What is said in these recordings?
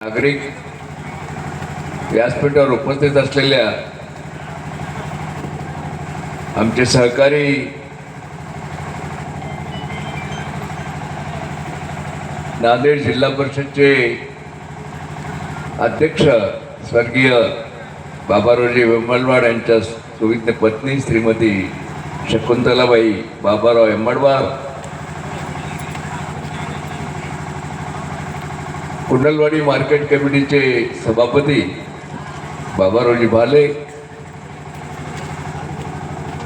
नागरिक व्यासपीठावर उपस्थित असलेल्या आमचे सहकारी नांदेड जिल्हा परिषदचे अध्यक्ष स्वर्गीय बाबारावजी वेंबळवाड यांच्या सुविज्ञ पत्नी श्रीमती शकुंतलाबाई बाबाराव एम्मडवार कुंडलवाडी मार्केट कमिटीचे सभापती बाबारावजी भाले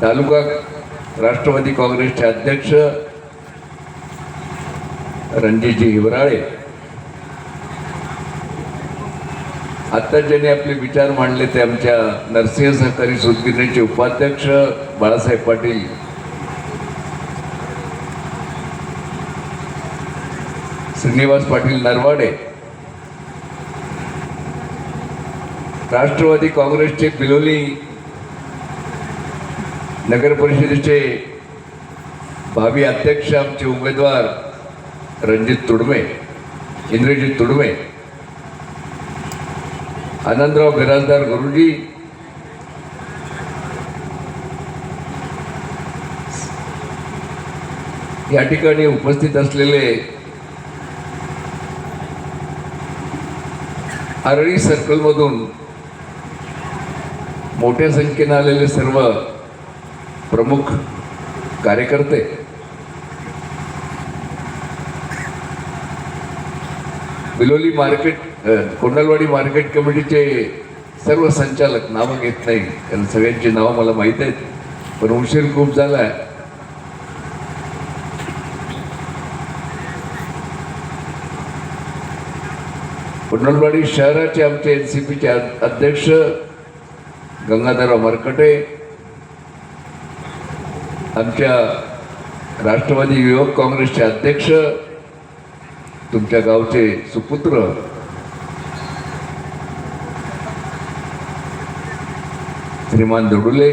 तालुका राष्ट्रवादी काँग्रेसचे अध्यक्ष रणजितजी हिवराळे. आता ज्यांनी आपले विचार मांडले ते आमच्या नरसिंह सहकारी सुदगिरणीचे उपाध्यक्ष बाळासाहेब पाटील. श्रीनिवास पाटील नरवाडे. राष्ट्रवादी काँग्रेसचे बिलोली नगर परिषदेचे भावी अध्यक्ष आमचे उमेदवार रणजित तुडमे इंद्रजित तुडमे आनंदराव बिराजदार गुरुजी या ठिकाणी उपस्थित असलेले आरळी सर्कलमधून मोठ्या संख्येनं आलेले सर्व प्रमुख कार्यकर्ते बिलोली मार्केट कोंडलवाडी मार्केट कमिटीचे सर्व संचालक नावं घेत नाही. कारण सगळ्यांची नावं मला माहीत आहेत. पण उशीर खूप झालाय. कोंडलवाडी शहराचे आमचे एन सी पीचे अध्यक्ष गंगाधरराव मरकटे आमच्या राष्ट्रवादी युवक काँग्रेसचे अध्यक्ष तुमच्या गावचे सुपुत्र श्रीमान दुडुले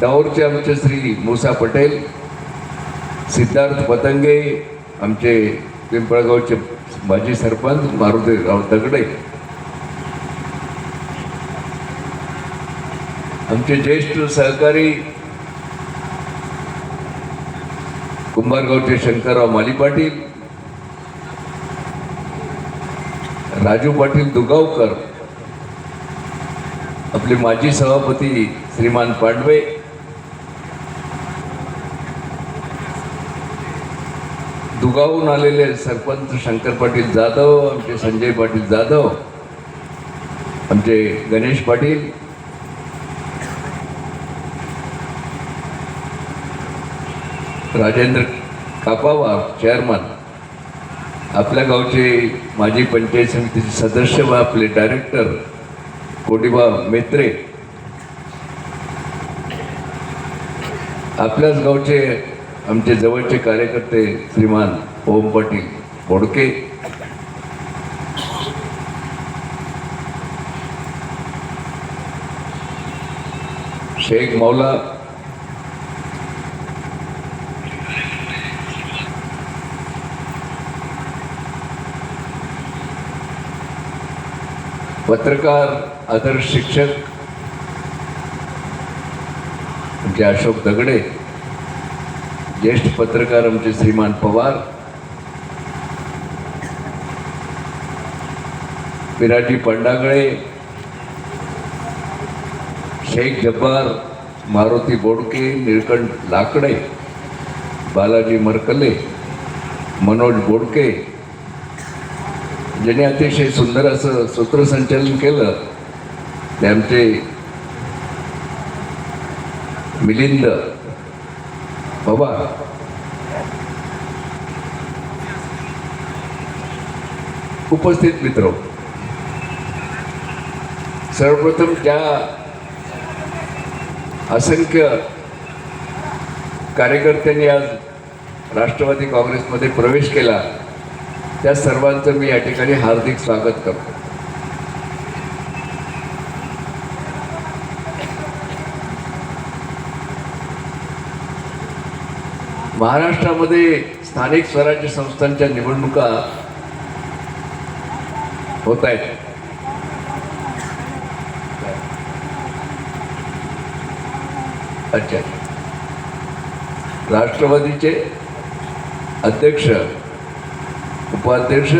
डाऊरचे आमचे श्री मुसा पटेल सिद्धार्थ पतंगे आमचे पिंपळगावचे माजी सरपंच मारुतीराव दगडे. आमचे ज्येष्ठ सहकारी कुंभारगावचे शंकरराव माली पाटील राजू पाटील दुगावकर आपले माजी सभापती श्रीमान पांडवे दुगावून आलेले सरपंच शंकर पाटील जाधव आमचे संजय पाटील जाधव आमचे गणेश पाटील. राजेंद्र कापावा चेअरमन आपल्या गावचे माजी पंचायत समितीचे सदस्य व आपले डायरेक्टर कोडिबा मेत्रे. आपल्याच गावचे आमचे जवळचे कार्यकर्ते श्रीमान ओम पाटील बोडके. शेख मौला. पत्रकार आदर्श शिक्षक आमचे अशोक दगडे. ज्येष्ठ पत्रकार आमचे श्रीमान पवार पिराजी पंडागळे शेख जब्बार मारुती बोडके निळकंठ लाकडे बालाजी मरकले मनोज बोडके. ज्याने अतिशय सुंदर असं सूत्रसंचालन केलं ते आमचे मिलिंद बाबा. उपस्थित मित्र. सर्वप्रथम त्या असंख्य कार्यकर्त्यांनी आज राष्ट्रवादी काँग्रेसमध्ये प्रवेश केला. त्या सर्वांचं मी या ठिकाणी हार्दिक स्वागत करतो. महाराष्ट्रामध्ये स्थानिक स्वराज्य संस्थांच्या निवडणुका होत आहेत. अच्छा. राष्ट्रवादीचे अध्यक्ष उपाध्यक्ष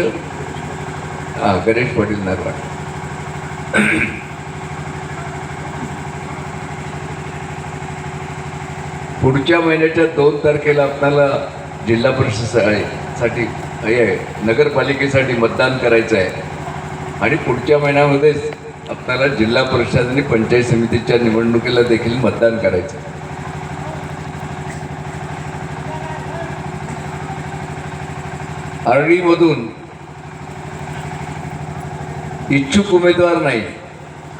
गणेश पाटील नरवाड पुढच्या महिन्याच्या दोन तारखेला आपल्याला जिल्हा परिषदसाठी हे आहे नगरपालिकेसाठी मतदान करायचं आहे. आणि पुढच्या महिन्यामध्येच आपल्याला जिल्हा परिषद आणि पंचायत समितीच्या निवडणुकीला देखील मतदान करायचं आहे. आर्डीमधून इच्छुक उमेदवार नाही.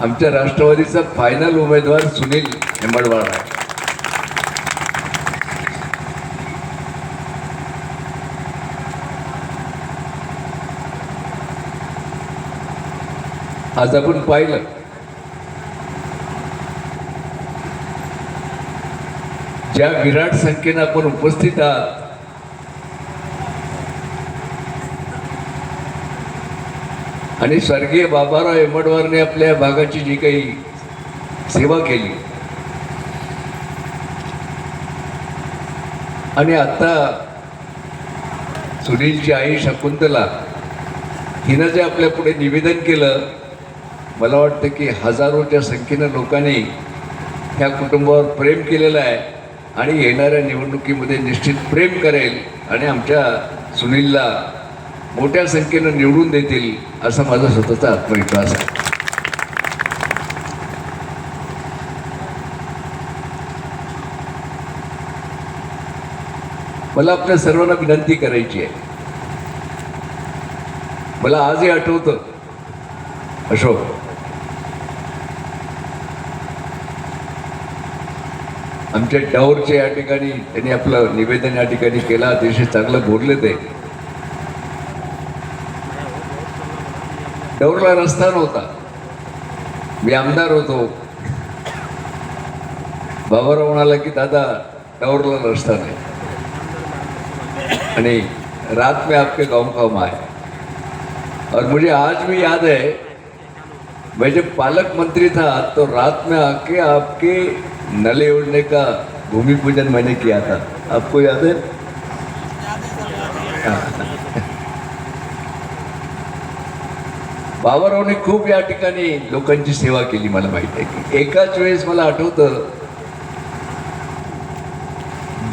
आमच्या राष्ट्रवादीचा फायनल उमेदवार सुनील हेंबडवार आहे. आज आपण पाहिलं. ज्या विराट संख्येनं आपण उपस्थित आहात आणि स्वर्गीय बाबाराव एमडवारने आपल्या भागाची जी काही सेवा केली आणि आता सुनीलची आई शकुंतला हिनं जे आपल्या पुढे निवेदन केलं मला वाटतं की हजारोच्या संख्येनं लोकांनी ह्या कुटुंबावर प्रेम केलेलं आहे आणि येणाऱ्या निवडणुकीमध्ये निश्चित प्रेम करेल आणि आमच्या सुनीलला मोठ्या संख्येनं निवडून देतील असा माझा स्वतःचा आत्मविश्वास आहे. मला आपल्या सर्वांना विनंती करायची आहे. मला आजही आठवतं अशोक आमच्या टावरचे या ठिकाणी त्यांनी आपलं निवेदन या ठिकाणी केलं. अतिशय चांगलं बोलले ते. डौरला रस्ता नव्हता. मी आमदार होतो. बाबाराव म्हणाला की दादा डौरला रस्ता नाही. आणि रात में आपके गाव का माँ और मुझे आज भी याद है मैं जब पालक मंत्री था तो रात में आके आपके नले उड़ने का भूमि पूजन मैंने किया था। आपको याद है? बाबारावने खूप या ठिकाणी लोकांची सेवा केली मला माहिती आहे. की एकाच वेळेस मला आठवतं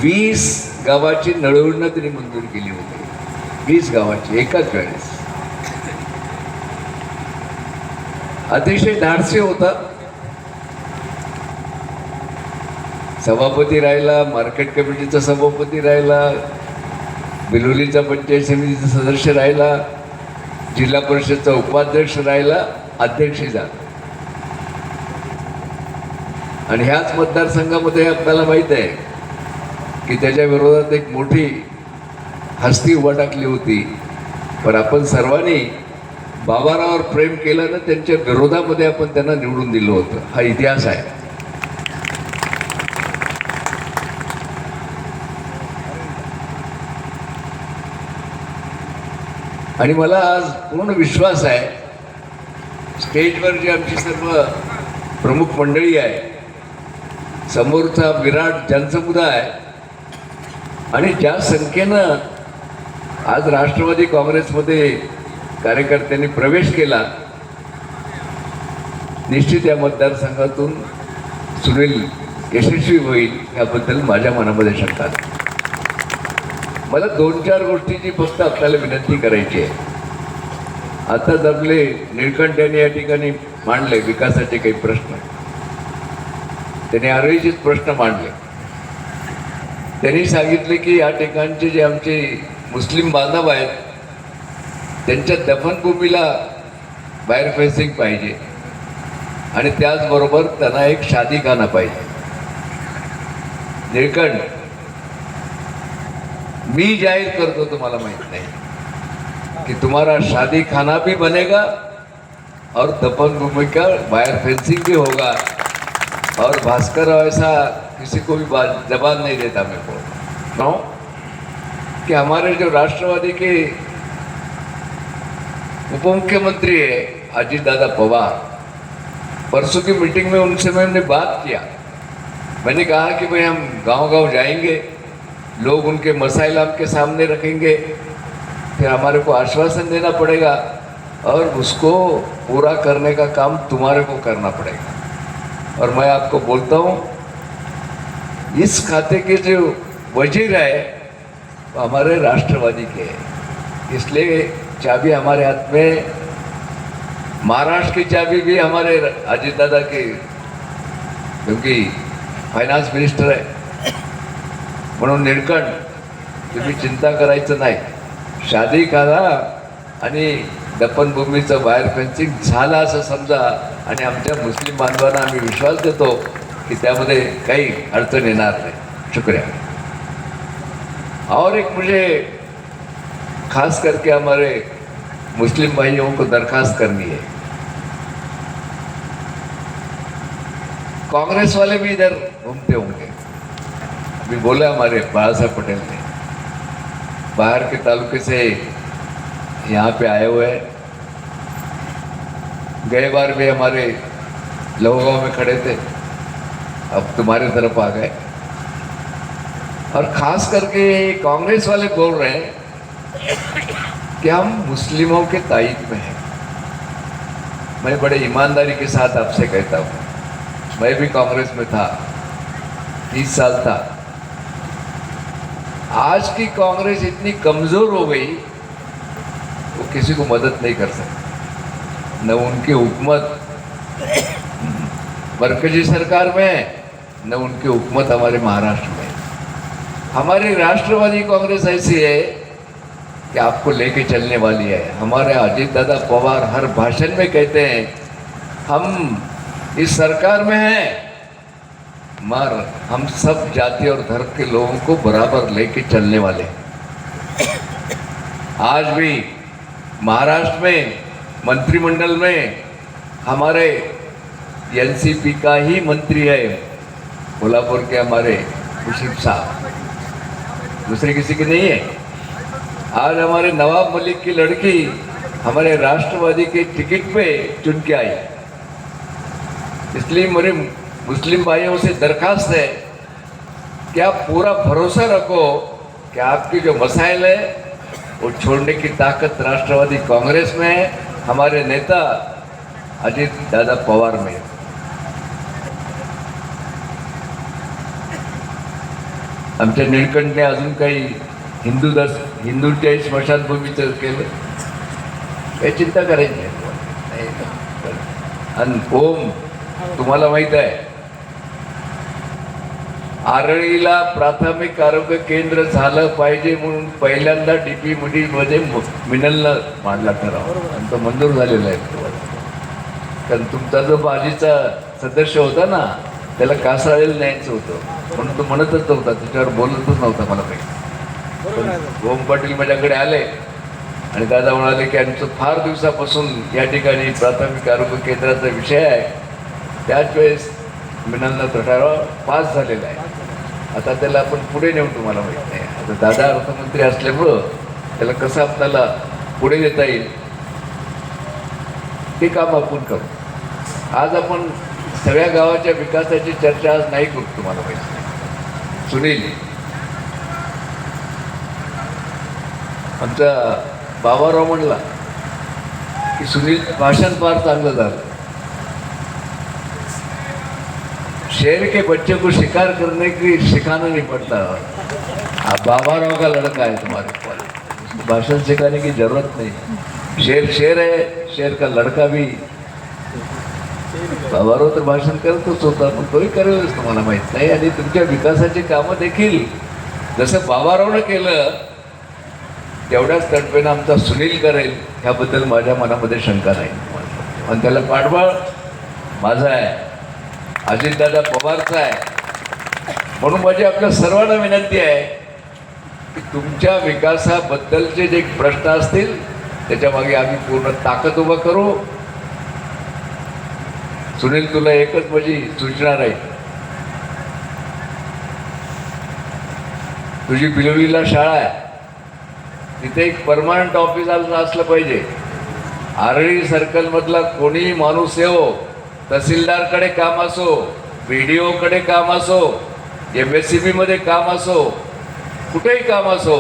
वीस गावाची नळवडणं त्यांनी मंजूर केली होती. वीस गावाची एकाच वेळेस. अतिशय धाडसे होता. सभापती राहिला मार्केट कमिटीचा सभापती राहिला बिलोलीचा पंचायत समितीचा सदस्य राहिला जिल्हा परिषदचा उपाध्यक्ष राहिला अध्यक्ष झाला. आणि ह्याच मतदारसंघामध्ये आपल्याला माहीत आहे की त्याच्या विरोधात एक मोठी हस्ती उभा टाकली होती. पण आपण सर्वांनी बाबारावर प्रेम केलं ना त्यांच्या विरोधामध्ये आपण त्यांना निवडून दिलं होतं. हा इतिहास आहे. आणि मला आज पूर्ण विश्वास आहे स्टेजवर जी आमची सर्व प्रमुख मंडळी आहे समोरचा विराट जनसमुदाय आणि ज्या संख्येनं आज राष्ट्रवादी काँग्रेसमध्ये कार्यकर्त्यांनी प्रवेश केला निश्चित या मतदारसंघातून सुनील यशस्वी होईल याबद्दल माझ्या मनामध्ये शंका मला दोन चार गोष्टीची फक्त आपल्याला विनंती करायची आहे. आता जमले निळकंठ यांनी या ठिकाणी मांडले विकासाचे काही प्रश्न. त्यांनी आरोग्याचेच प्रश्न मांडले. त्यांनी सांगितले की या ठिकाणचे जे आमचे मुस्लिम बांधव आहेत त्यांच्या दफनभूमीला बाहेर फेसिंग पाहिजे. आणि त्याचबरोबर त्यांना एक शादीखाना पाहिजे. निळकंठ मी जाहीर करतो तुम्हाला माहित नहीं. कि तुम्हारा शादी खाना भी बनेगा और दफन भूमि का बाहर फेंसिंग भी होगा. और भास्कर ऐसा किसी को भी बात- जबान नहीं देता मेरे को। नो कि हमारे जो राष्ट्रवादी के उप मुख्यमंत्री है, अजीत दादा पवार, परसों की मीटिंग में उनसे मैंने बात किया। मैंने कहा कि भाई हम गाँव गाँव जाएँगे। लोग उनके मसाइल आपके सामने रखेंगे। फिर हमारे को आश्वासन देना पड़ेगा और उसको पूरा करने का काम तुम्हारे को करना पड़ेगा। और मैं आपको बोलता हूँ, इस खाते के जो वज़ीर है, वो हमारे राष्ट्रवादी के हैं। इसलिए चाबी हमारे हाथ में, महाराष्ट्र की चाबी भी हमारे अजीत दादा की, क्योंकि फाइनेंस मिनिस्टर आहे म्हणून निळकंठ तुम्ही चिंता करायचं नाही. शादी करा आणि दफनभूमीचं बाहेर फेन्सिंग झालं असं समजा आणि आमच्या मुस्लिम बांधवांना आम्ही विश्वास देतो की त्यामध्ये काही अडचण येणार नाही. शुक्रिया. और एक मुझे खास करके हमारे मुस्लिम भाइयों को दरखास्त करनी है। कांग्रेस वाले भी इधर घूमते होंगे। अभी बोला हमारे बाला साहब पटेल ने। बाहर के तालुके से यहाँ पे आए हुए हैं। गए बार भी हमारे लोहगांव में खड़े थे। अब तुम्हारे तरफ़ आ गए। और खास करके कांग्रेस वाले बोल रहे हैं कि हम मुस्लिमों के ताइद में हैं। मैं बड़े ईमानदारी के साथ आपसे कहता हूँ। मैं भी कांग्रेस में था, तीस साल था। आज की कांग्रेस इतनी कमज़ोर हो गई, वो किसी को मदद नहीं कर सकती न उनकी हुकूमत मरकजी सरकार में न उनकी हुकूमत हमारे महाराष्ट्र में। हमारी राष्ट्रवादी कांग्रेस ऐसी है कि आपको लेके चलने वाली है हमारे अजीत दादा पवार हर भाषण में कहते हैं, हम इस सरकार में हैं मगर हम सब जाति और धर्म के लोगों को बराबर लेके चलने वाले आज भी महाराष्ट्र में, मंत्रिमंडल में हमारे एनसीपी का ही मंत्री है कोल्हापुर के हमारे मुशीफ साहब। दूसरे किसी की नहीं है। आज हमारे नवाब मलिक की लड़की हमारे राष्ट्रवादी के टिकट पे चुन के आई। इसलिए मेरे मुस्लिम भाइयों से दरखास्त है कि आप पूरा भरोसा रखो कि आपके जो मसाइल है वो छोड़ने की ताकत राष्ट्रवादी कांग्रेस में है हमारे नेता अजित दादा पवार में आमच्या निळकंठने अजून काही हिंदू दर्श हिंदूच्या स्मशानभूमीचं केलं. काही चिंता करायची आणि ओम तुम्हाला माहीत आहे आरळीला प्राथमिक आरोग्य केंद्र झालं पाहिजे म्हणून पहिल्यांदा डीपी पी मध्ये मिनलनं मांडला ठराव आणि तो मंजूर झालेला आहे. कारण तुमचा जो बाजीचा सदस्य होता ना त्याला कासाळेला न्यायचं होतं. म्हणून तो म्हणतच नव्हता. त्याच्यावर बोलतच नव्हता मला काही. ओम पाटील माझ्याकडे आले आणि दादा म्हणाले की आमचं फार दिवसापासून या ठिकाणी प्राथमिक आरोग्य केंद्राचा विषय आहे. त्याच वेळेस मिनलनं तो ठराव पास झालेला आहे. आता त्याला आपण पुढे नेऊ तुम्हाला माहीत नाही. आता दादा अर्थमंत्री असल्यामुळं त्याला कसं आपल्याला पुढे देता येईल ते काम आपण करू. आज आपण सगळ्या गावाच्या विकासाची चर्चा आज नाही करू तुम्हाला माहिती नाही. सुनील आमचा बाबाराव म्हणला की सुनील भाषण फार चांगलं झालं. शेर के बच्चे को शिकार करने की सिखाना नहीं पड़ता। आप बाबाराव का लड़का है तुम्हारे ऊपर। भाषण सिखाने की जरूरत नहीं। शेर शेर है शेर का लड़का भी। बाबाराव तर भाषण करतच होता पण तोही करेलच तुम्हाला माहीत नाही। आणि तुमच्या विकासाची कामं देखील। जसं बाबारावनं केलं तेवढ्याच तडफेनं आमचा सुनील करेल ह्याबद्दल माझ्या मनामध्ये शंका नाही. आणि त्याला पाठबळ माझा आहे. अजितदादा पवारचा आहे. म्हणून माझी आपल्या सर्वांना विनंती आहे की तुमच्या विकासाबद्दलचे जे प्रश्न असतील त्याच्यामागे आम्ही पूर्ण ताकद उभं करू. सुनील तुला एकच माझी सूचना राहील. तुझी बिलवलीला शाळा आहे. तिथे एक परमानंट ऑफिस असलं पाहिजे. आरळी सर्कलमधला कोणीही माणूस येवो तहसीलदारकडे काम असो बी डी ओकडे काम असो एम एस सी बीमध्ये काम असो कुठेही काम असो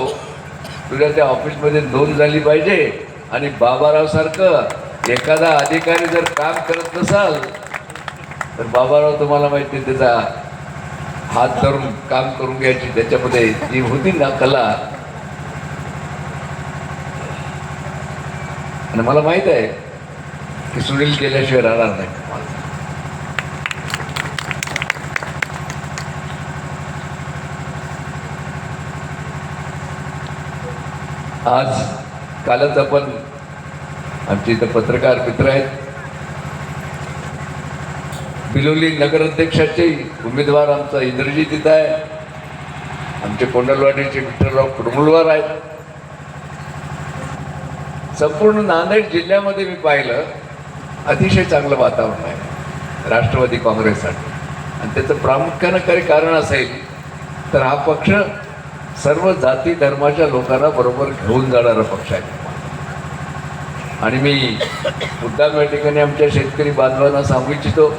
तुझ्या त्या ऑफिसमध्ये नोंद झाली पाहिजे आणि बाबारावसारखं एखादा अधिकारी जर काम करत नसाल तर बाबाराव तुम्हाला माहिती त्याचा हात धरून काम करून घ्यायची त्याच्यामध्ये जी होती ना कला. आणि मला माहीत आहे की सुनील केल्याशिवाय राहणार नाही. आज कालच आपण आमचे इथं पत्रकार मित्र आहेत. बिलोली नगराध्यक्षाचे उमेदवार आमचा इंद्रजित इथं आहे. आमचे कोंडलवाडीचे विठ्ठलराव कुडमुलवार आहेत. संपूर्ण नांदेड जिल्ह्यामध्ये मी पाहिलं अतिशय चांगलं वातावरण आहे राष्ट्रवादी काँग्रेससाठी. आणि त्याचं प्रामुख्यानं काही कारण असेल तर हा पक्ष सर्व जाती धर्माच्या लोकांना बरोबर घेऊन जाणारा पक्ष आहे. आणि मी मुद्दाम या ठिकाणी आमच्या शेतकरी बांधवांना सांगू इच्छितो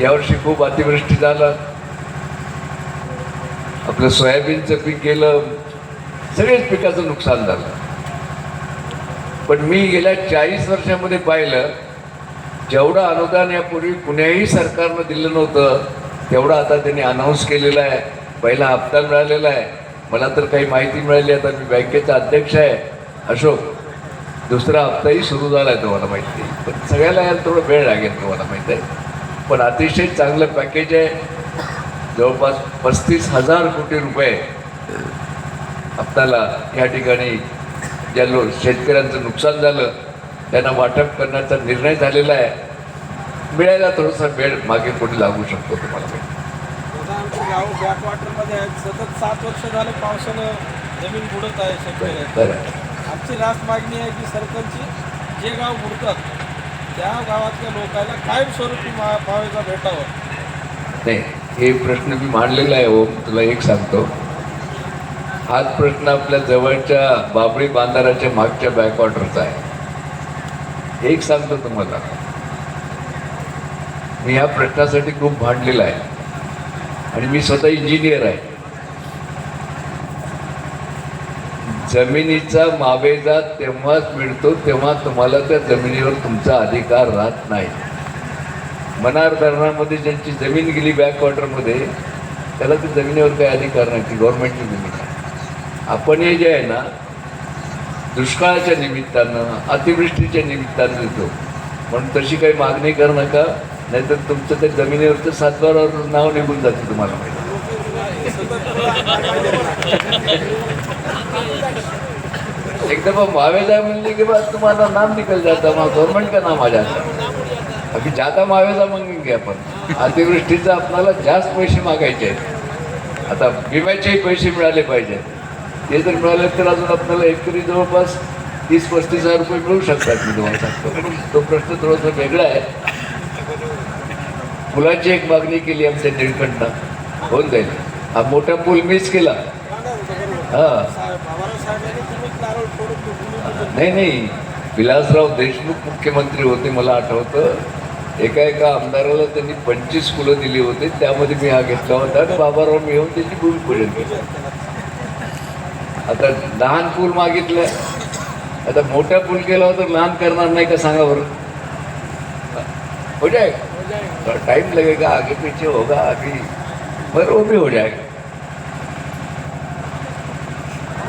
यावर्षी खूप अतिवृष्टी झालं. आपलं सोयाबीनचं पीक गेलं सगळेच पिकाचं नुकसान झालं. पण मी गेल्या चाळीस वर्षामध्ये पाहिलं जेवढं अनुदान यापूर्वी कुण्याही सरकारनं दिलं नव्हतं तेवढं आता त्यांनी अनाऊन्स केलेलं आहे. पहिला हप्ता मिळालेला आहे. मला तर काही माहिती मिळाली आता मी बँकेचा अध्यक्ष आहे. अशोक दुसरा हप्ताही सुरू झाला आहे तुम्हाला माहिती. आहे पण सगळ्याला यायला थोडं वेळ लागेल तुम्हाला माहीत आहे. पण अतिशय चांगलं पॅकेज आहे. जवळपास पस्तीस हजार कोटी रुपये हप्त्याला या ठिकाणी ज्या लो शेतकऱ्यांचं नुकसान झालं त्यांना वाटप करण्याचा निर्णय झालेला आहे. मिळायला थोडासा वेळ मागे पुढे लागू शकतो तुम्हाला माहिती गाव बॅकवॉटरमध्ये आहेत. सतत सात वर्ष झाले पावसानं जमीन बुडत आहे शेतकरी तर आमची रास्त मागणी आहे की सरकारची जे गाव बुडतात त्या गावातल्या लोकांना कायमस्वरूपी मा पावेचा भेटावं. नाही हे प्रश्न मी मांडलेला आहे ओम तुला एक सांगतो. हाच प्रश्न आपल्या जवळच्या बाबळी बांधाराच्या मागच्या बॅकवॉटरचा आहे. एक सांगतो तुम्हाला. मी ह्या प्रश्नासाठी खूप भांडलेला आहे. आणि मी स्वतः इंजिनियर आहे. जमिनीचा मावेजा तेव्हाच मिळतो तेव्हा तुम्हाला त्या जमिनीवर तुमचा अधिकार राहत नाही. मनार धरणामध्ये ज्यांची जमीन गेली बॅकवॉटरमध्ये त्याला त्या जमिनीवर काही अधिकार नाही ती गव्हर्नमेंटची जमीन आहे. आपण हे जे आहे ना दुष्काळाच्या निमित्तानं अतिवृष्टीच्या निमित्तानं देतो. म्हणून तशी काही मागणी करू नका. नाहीतर तुमचं त्या जमिनीवरचं सातबारावर नाव निघून जाते तुम्हाला माहिती. एकदम मावेजा म्हणली की बा तुम्हाला नाम निकल जाता मग गव्हर्नमेंट का नाम आल्या जाता जादा ज्यादा मावेजा मागेंगे आपण. अतिवृष्टीचं आपल्याला जास्त पैसे मागायचे आहेत. आता विम्याचेही पैसे मिळाले पाहिजेत ते जर मिळाले तर अजून आपल्याला एकरी जवळपास तीस पस्तीस हजार रुपये मिळू शकतात मी तुम्हाला सांगतो. तो प्रश्न थोडासा वेगळा आहे. पुलाची एक मागणी केली आमच्या निळकंठनं होऊन जाईल. हा मोठा पूल मिस केला. हां. नाही नाही. विलासराव देशमुख मुख्यमंत्री होते मला आठवतं. एका एका आमदाराला त्यांनी पंचवीस फुलं दिली होती. त्यामध्ये मी हा घेतला होता. आणि बाबाराव मी त्याची भूमिपूजन केली आता लहान पूल मागितलं. आता मोठा पूल केला होता तर लहान करणार नाही का सांगा बरं? हो जाए टाइम लगेगा, आगे पीछे होगा अभी पर वो भी हो जाएगा।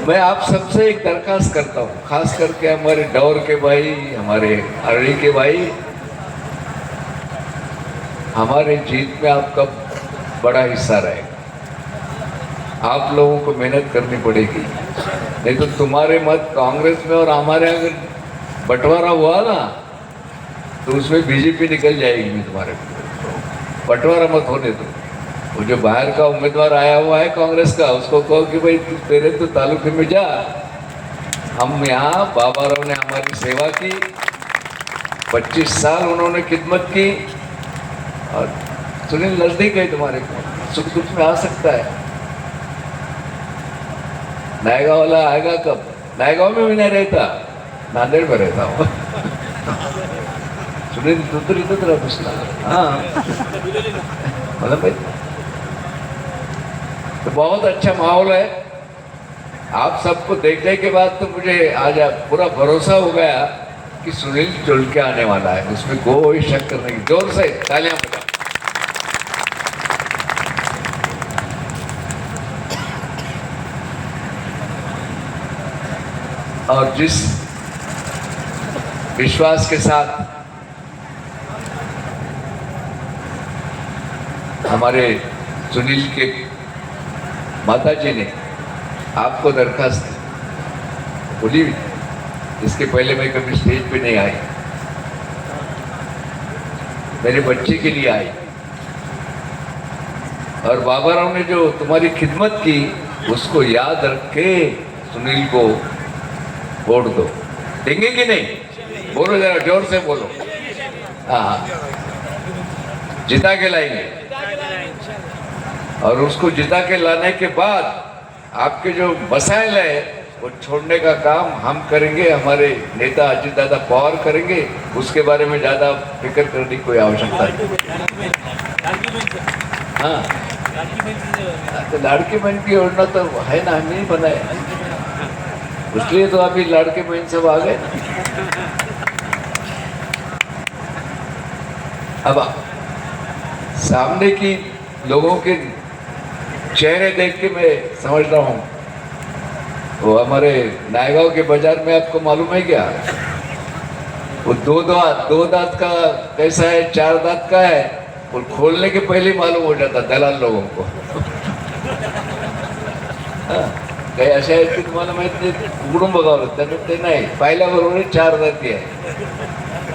मैं आप सबसे एक दरखास्त करता हूँ, खास करके हमारे डौर के भाई, हमारे अरड़ी के भाई। हमारे जीत में आपका बड़ा हिस्सा रहेगा। आप लोगों को मेहनत करनी पड़ेगी। नहीं तो तुम्हारे मत कांग्रेस में और हमारे अगर बंटवारा हुआ ना तो उसमें बीजेपी निकल जाएगी तुम्हारे। बंटवारा मत होने दो। वो जो बाहर का उम्मीदवार आया हुआ है कांग्रेस का, उसको कहो कि भाई तेरे तो तालुके में जा। हम यहाँ बाबाराव ने हमारी सेवा की 25 साल उन्होंने खिदमत की, और सुनील, नज़दीक है तुम्हारे को, सुख दुख में आ सकता है। नायगा वाला आएगा कब? नायगाव में भी नहीं रहता, नांदेड़ में रहता हूँ। राहतोस ना हाँ मला माहित तो बहुत अच्छा माहौल है आप सबको देखने के बाद तो मुझे आज पूरा भरोसा हो गया कि सुनील जुड़ के आने वाला है उसमें कोई शक करने की ज़ोर से तालियाँ बजाओ और जिस विश्वास के साथ हमारे सुनील के माता जी ने आपको दरखास्त बोली इसके पहले मैं कभी स्टेज पे नहीं आई। मेरे बच्चे के लिए आई। और बाबा राव ने जो तुम्हारी खिदमत की, उसको याद रख के सुनील को वोट दो। देंगे कि नहीं? बोलो जरा, ज़ोर से बोलो। हाँ। जिता के लाएँगे। और उसको जिता के लाने के बाद आपके जो मसाइल है, वो छोड़ने का काम हम करेंगे, हमारे नेता अजित दादा पवार करेंगे, उसके बारे में ज़्यादा फ़िक्र करने की कोई आवश्यकता नहीं। हाँ। तो लाड़की बहन की योजना तो है ना हम ही बनाए इसलिए तो अभी लड़के बहन सब आ गए। अब सामने की लोगों के चेहरे देख के मैं समझ रहा हूँ। वो हमारे नायगांव के बाज़ार में आपको मालूम है क्या? वो दो दांत दो दांत का कैसा है चार दांत का है और खोलने के पहले मालूम हो जाता दलाल लोगों को। हा, काही अशा आहेत की तुम्हाला माहित नाही उघडून बघावं लागतं तर ते नाही। पाहिल्याबरोबर चार दाती आहे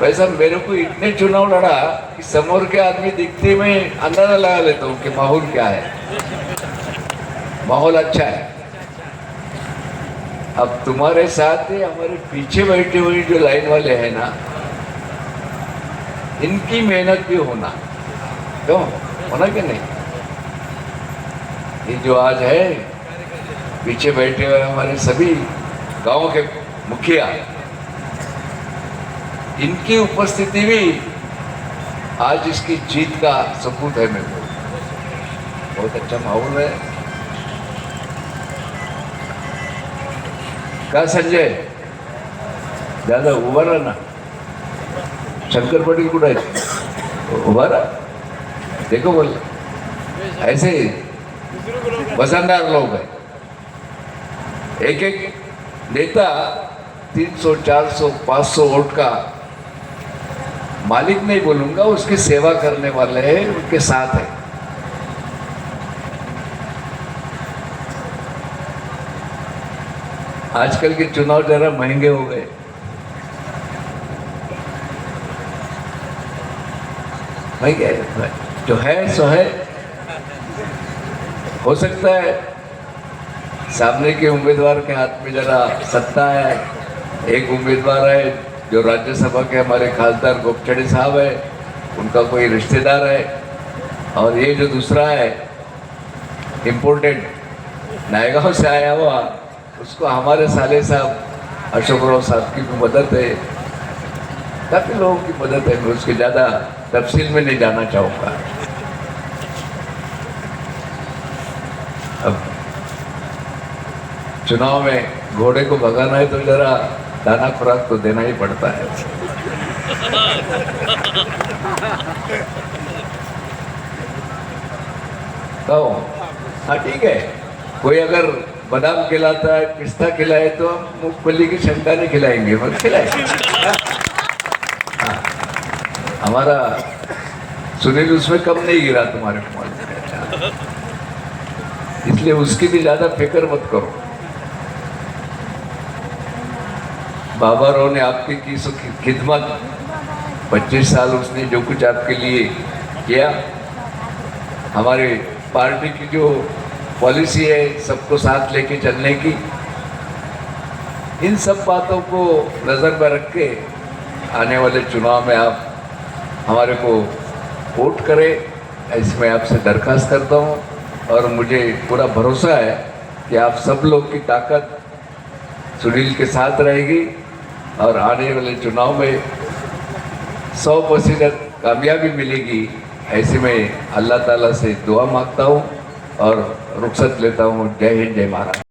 वैसा मेरे को इतने चुनाव लड़ा कि समोर के आदमी दिखते में अंदाज़ा लगा लेता हूँ कि माहौल क्या है। माहौल अच्छा है। अब तुम्हारे साथ ही हमारे पीछे बैठे हुए जो लाइन वाले हैं ना, इनकी मेहनत भी होना। क्यों? होना कि नहीं? ये जो आज है, पीछे बैठे हुए हमारे सभी गाँव के मुखिया, इनकी उपस्थिति भी आज इसकी जीत का सबूत है मेरे को। बहुत अच्छा माहौल है। का संजय? दादा उभा राहा ना. शंकर पाटील कुठं आहेत? देखो बोल. ऐसे वजनदार लोग हैं एक एक नेता 300 400 500 वोट का मालिक नहीं बोलूँगा उसकी सेवा करने वाले हैं, उनके साथ है. आजकल के चुनाव जरा महँगे हो गए। महँगे जो है, सो है। हो सकता है, सामने के उम्मीदवार के हाथ में जरा सत्ता है, एक उम्मीदवार है, जो राज्यसभा के हमारे खासदार गोपचड़े साहब है, उनका कोई रिश्तेदार है, और ये जो दूसरा है इम्पोर्टेंट नायगांव से आया हुआ उसको हमारे साले साहब अशोकराव साहब की भी मदद है। काफ़ी लोगों की मदद है। मैं उसके ज़्यादा तफसील में नहीं जाना चाहूँगा। अब चुनाव में घोड़े को भगाना है तो जरा दाना खुराक तो देना ही पड़ता है। कहो हाँ ठीक है। कोई अगर बादाम खिलाता है पिस्ता खिलाए तो हम मूंगफली की शंका नहीं खिलाएँगे मगर खिलाएँगे। हाँ, हमारा सुनील उसमें कम नहीं गिरा तुम्हारे मोबाइल इसलिए उसकी भी ज़्यादा फ़िक्र मत करो। बाबा राव ने आपकी की सो खिदमत 25 साल उसने जो कुछ आपके लिए किया हमारे पार्टी की जो पॉलिसी है सबको साथ लेके चलने की। इन सब बातों को नज़र में रख के आने वाले चुनाव में आप हमारे को वोट करें ऐसी मैं आपसे दरखास्त करता हूँ। और मुझे पूरा भरोसा है कि आप सब लोग की ताकत सुनील के साथ रहेगी और आने वाले चुनाव में सौ प्रतिशत कामयाबी मिलेगी, ऐसे में अल्लाह ताला से दुआ माँगता हूँ। और रुखसत लेता हूँ। जय हिंद जय महाराज